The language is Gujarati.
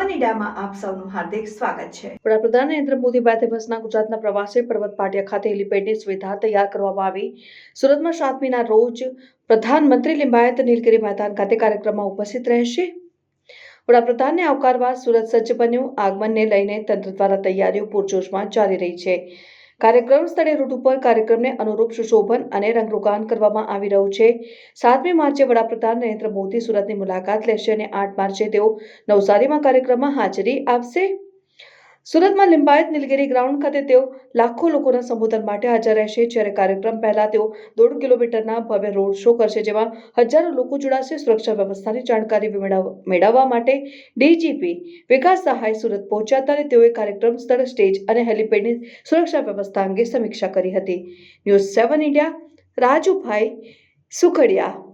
મીડિયામાં આપ સૌનું હાર્દિક સ્વાગત છે. વડાપ્રધાન નરેન્દ્ર મોદી બે દિવસના ગુજરાતના પ્રવાસે પર્વત પાટિયા ખાતે હેલીપેડની સુવિધા તૈયાર કરવામાં આવી. સુરતમાં સાતમીના રોજ પ્રધાનમંત્રી લિંબાયત નીલગિરી મેદાન ખાતે કાર્યક્રમમાં ઉપસ્થિત રહેશે. વડાપ્રધાનને આવકારવા સુરત સજ્જ બન્યું. આગમનને લઈને તંત્ર દ્વારા તૈયારીઓ પૂરજોશમાં ચાલી રહી છે. કાર્યક્રમ સ્થળે રૂટ ઉપર કાર્યક્રમને અનુરૂપ સુશોભન અને રંગરોગાન કરવામાં આવી રહ્યું છે. સાતમી માર્ચે વડાપ્રધાન નરેન્દ્ર મોદી સુરતની મુલાકાત લેશે અને આઠ માર્ચે તેઓ નવસારીમાં કાર્યક્રમમાં હાજરી આપશે. સુરતમાં લિંબાયત નીલગીરી ગ્રાઉન્ડ ખાતે તેઓ લાખો લોકોના સંબોધન માટે હાજર રહેશે. જ્યારે કાર્યક્રમ પહેલા તેઓ દોઢ કિલોમીટરના ભવ્ય રોડ શો કરશે, જેમાં હજારો લોકો જોડાશે. સુરક્ષા વ્યવસ્થાની જાણકારી મેળવ- મેળવવા માટે ડીજીપી વિકાસ સહાય સુરત પહોંચ્યા અને તેઓએ કાર્યક્રમ સ્થળ, સ્ટેજ અને હેલીપેડની સુરક્ષા વ્યવસ્થા અંગે સમીક્ષા કરી હતી. News seven India, Rajubhai Sukhadia.